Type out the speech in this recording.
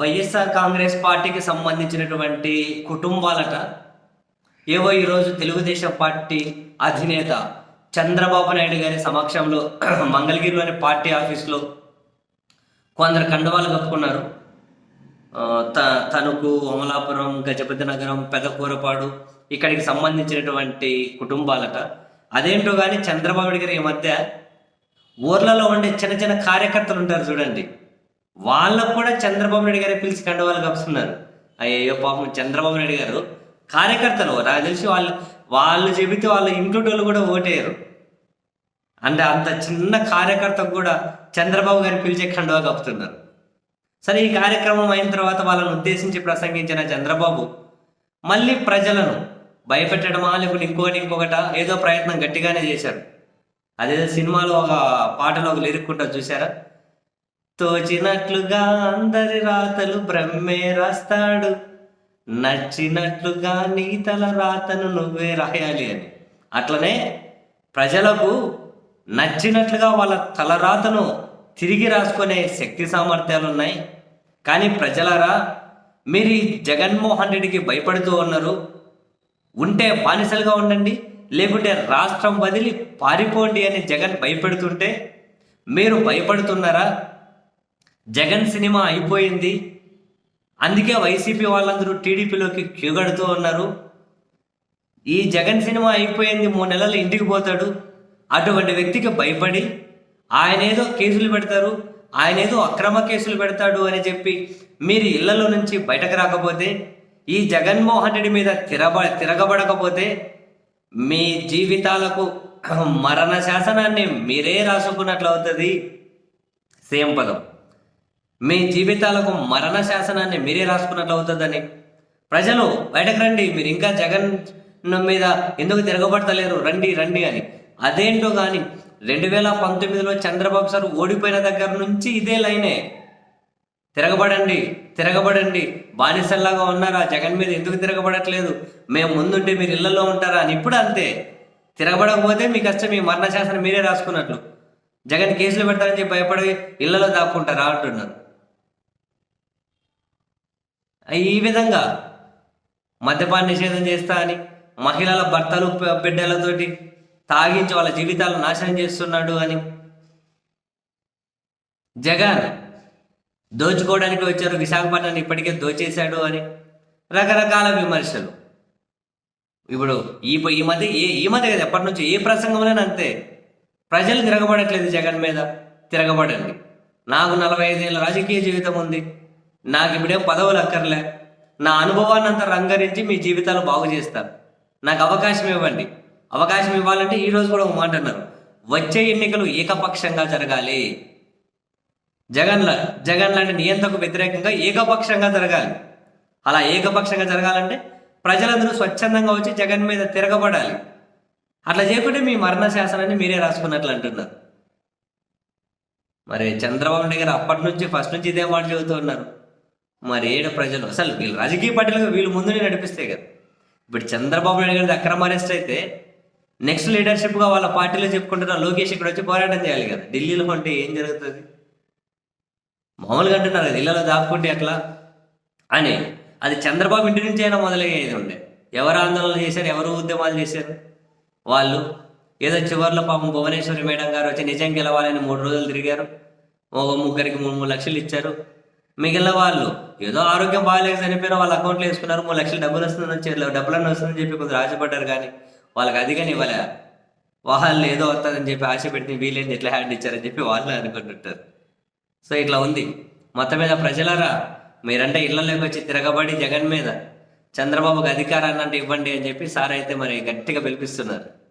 వైఎస్ఆర్ కాంగ్రెస్ పార్టీకి సంబంధించినటువంటి కుటుంబాలట ఏవో ఈరోజు తెలుగుదేశం పార్టీ అధినేత చంద్రబాబు నాయుడు గారి సమక్షంలో మంగళగిరిలోని పార్టీ ఆఫీస్లో కొందరు కండవాలు కప్పుకున్నారు త తణుకు అమలాపురం గజపతి నగరం పెదకూరపాడు ఇక్కడికి సంబంధించినటువంటి కుటుంబాలట. అదేంటో కానీ చంద్రబాబు గారు గారి ఈ మధ్య ఊర్లలో ఉండే చిన్న చిన్న కార్యకర్తలు ఉంటారు చూడండి. వాళ్ళకు కూడా చంద్రబాబు నాయుడు గారే పిలిచి కండవాళ్ళు కప్పుతున్నారు. అయ్యో పాపం చంద్రబాబు నాయుడు గారు కార్యకర్తలు. నాకు తెలిసి వాళ్ళు వాళ్ళు చెబితే వాళ్ళ ఇంట్లో వాళ్ళు కూడా ఓటేయరు. అంటే అంత చిన్న కార్యకర్తకు కూడా చంద్రబాబు గారు పిలిచే కండవా కప్పుతున్నారు. సరే ఈ కార్యక్రమం అయిన తర్వాత వాళ్ళని ఉద్దేశించి ప్రసంగించిన చంద్రబాబు మళ్ళీ ప్రజలను భయపెట్టడమా? లేకుంటే ఇంకోటి ఇంకొకట? ఏదో ప్రయత్నం గట్టిగానే చేశారు. అదేదో సినిమాలో ఒక పాటలో ఒక లిరిక్ ఉంటుంది చూసారా తోచినట్లుగా అందరి రాతలు బ్రహ్మే రాస్తాడు. నచ్చినట్లుగా నీ తల రాతను నువ్వే రాయాలి అని. అట్లనే ప్రజలకు నచ్చినట్లుగా వాళ్ళ తలరాతను తిరిగి రాసుకునే శక్తి సామర్థ్యాలు ఉన్నాయి కానీ ప్రజలారా మీరు ఈ జగన్మోహన్ రెడ్డికి భయపడుతూ ఉన్నారు. ఉంటే బానిసలుగా ఉండండి లేకుంటే రాష్ట్రం వదిలి పారిపోండి అని జగన్ భయపెడుతుంటే మీరు భయపడుతున్నారా? జగన్ సినిమా అయిపోయింది. అందుకే వైసీపీ వాళ్ళందరూ టీడీపీలోకి క్యూగడుతూ ఉన్నారు. ఈ జగన్ సినిమా అయిపోయింది మూడు నెలలు ఇంటికి పోతాడు. అటువంటి వ్యక్తికి భయపడి ఆయన ఏదో కేసులు పెడతారు ఆయన ఏదో అక్రమ కేసులు పెడతాడు అని చెప్పి మీరు ఇళ్ళలో నుంచి బయటకు రాకపోతే ఈ జగన్మోహన్ రెడ్డి మీద తిరబ తిరగబడకపోతే మీ జీవితాలకు మరణ శాసనాన్ని మీరే రాసుకున్నట్లు అవుతుంది సేమ్ పదం. మీ జీవితాలకు మరణ శాసనాన్ని మీరే రాసుకున్నట్లు అవుతుందని ప్రజలు బయటకు రండి మీరు ఇంకా జగన్ మీద ఎందుకు తిరగబడతలేరు? రండి రండి అని. అదేంటో కానీ రెండు వేల పంతొమ్మిదిలో చంద్రబాబు సార్ ఓడిపోయిన దగ్గర నుంచి ఇదే లైనే. తిరగబడండి తిరగబడండి. బానిసల్లాగా ఉన్నారా? జగన్ మీద ఎందుకు తిరగబడట్లేదు? మేము ముందుంటే మీరు ఇళ్ళలో ఉంటారా అని. ఇప్పుడు అంతే. తిరగబడకపోతే మీ కష్టం మీ మరణ శాసనం మీరే రాసుకున్నట్లు. జగన్ కేసులు పెడతారని చెప్పి భయపడి ఇళ్ళలో దాక్కుంటారా అంటున్నారు. ఈ విధంగా మద్యపాన నిషేధం చేస్తా అని మహిళల భర్తలు బిడ్డలతోటి తాగించి వాళ్ళ జీవితాలను నాశనం చేస్తున్నాడు అని జగన్ దోచుకోవడానికి వచ్చారు. విశాఖపట్నాన్ని ఇప్పటికే దోచేశాడు అని రకరకాల విమర్శలు. ఇప్పుడు ఈ ఈ మధ్య ఏ ఈ మధ్య కదా ఎప్పటి నుంచి ఏ ప్రసంగంలోనే అంతే. ప్రజలు తిరగబడట్లేదు జగన్ మీద. తిరగబడండి. నాకు నలభై ఐదేళ్ళ రాజకీయ జీవితం ఉంది. నాకు ఇప్పుడేం పదవులు అక్కర్లే. నా అనుభవాన్ని అంతా రంగరించి మీ జీవితాలు బాగు చేస్తాను. నాకు అవకాశం ఇవ్వండి. అవకాశం ఇవ్వాలంటే ఈ రోజు కూడా ఒక మాట అన్నారు. వచ్చే ఎన్నికలు ఏకపక్షంగా జరగాలి. జగన్ల జగన్ లాంటి నియంత్రకు వ్యతిరేకంగా ఏకపక్షంగా జరగాలి. అలా ఏకపక్షంగా జరగాలంటే ప్రజలందరూ స్వచ్ఛందంగా వచ్చి జగన్ మీద తిరగబడాలి. అట్లా చేయకుంటే మీ మరణ శాసనాన్ని మీరే రాసుకున్నట్లు అంటున్నారు. మరి చంద్రబాబు నాయుడు గారు అప్పటి నుంచి ఫస్ట్ నుంచి ఇదే మాట చెబుతూ ఉన్నారు. మరి ఏడు ప్రజలు? అసలు వీళ్ళు రాజకీయ పార్టీలుగా వీళ్ళు ముందునే నడిపిస్తే కదా. ఇప్పుడు చంద్రబాబు నాయుడు గారిది అక్రమ అరెస్ట్ అయితే నెక్స్ట్ లీడర్షిప్గా వాళ్ళ పార్టీలో చెప్పుకుంటున్న లోకేష్ ఇక్కడ వచ్చి పోరాటం చేయాలి కదా. ఢిల్లీలో కొంటే ఏం జరుగుతుంది? మామూలుగా అంటున్నారు కదా ఇళ్ళలో దాక్కుంటే ఎట్లా? అని. అది చంద్రబాబు ఇంటి నుంచి అయినా మొదలయ్యేది ఉండే. ఎవరు ఆందోళన చేశారు ఎవరు ఉద్యమాలు చేశారు? వాళ్ళు ఏదో చివరిలో పాపం భువనేశ్వరి మేడం గారు వచ్చి నిజం గెలవాలని మూడు రోజులు తిరిగారు. ఒక ముగ్గురికి మూడు మూడు లక్షలు ఇచ్చారు. మిగిలిన వాళ్ళు ఏదో ఆరోగ్యం బాగాలేక చనిపోయిన వాళ్ళ అకౌంట్లో వేసుకున్నారు మూడు లక్షలు డబ్బులు వస్తుందని వచ్చారు డబ్బులన్నీ వస్తుందని చెప్పి కొంచెం ఆశపడ్డారు కానీ వాళ్ళకి అది కానీ ఇవ్వలే. వాళ్ళు ఏదో వస్తుందని చెప్పి ఆశ పెడితే వీళ్ళేంది ఎట్లా హ్యాండ్ ఇచ్చారని చెప్పి వాళ్ళు అనుకుంటుంటారు. సో ఇట్లా ఉంది. మొత్తం మీద ప్రజలరా మీరంటే ఇళ్ళలోకి వచ్చి తిరగబడి జగన్ మీద చంద్రబాబుకి అధికారాన్ని అంటే ఇవ్వండి అని చెప్పి సార్ అయితే మరి గట్టిగా పిలిపిస్తున్నారు.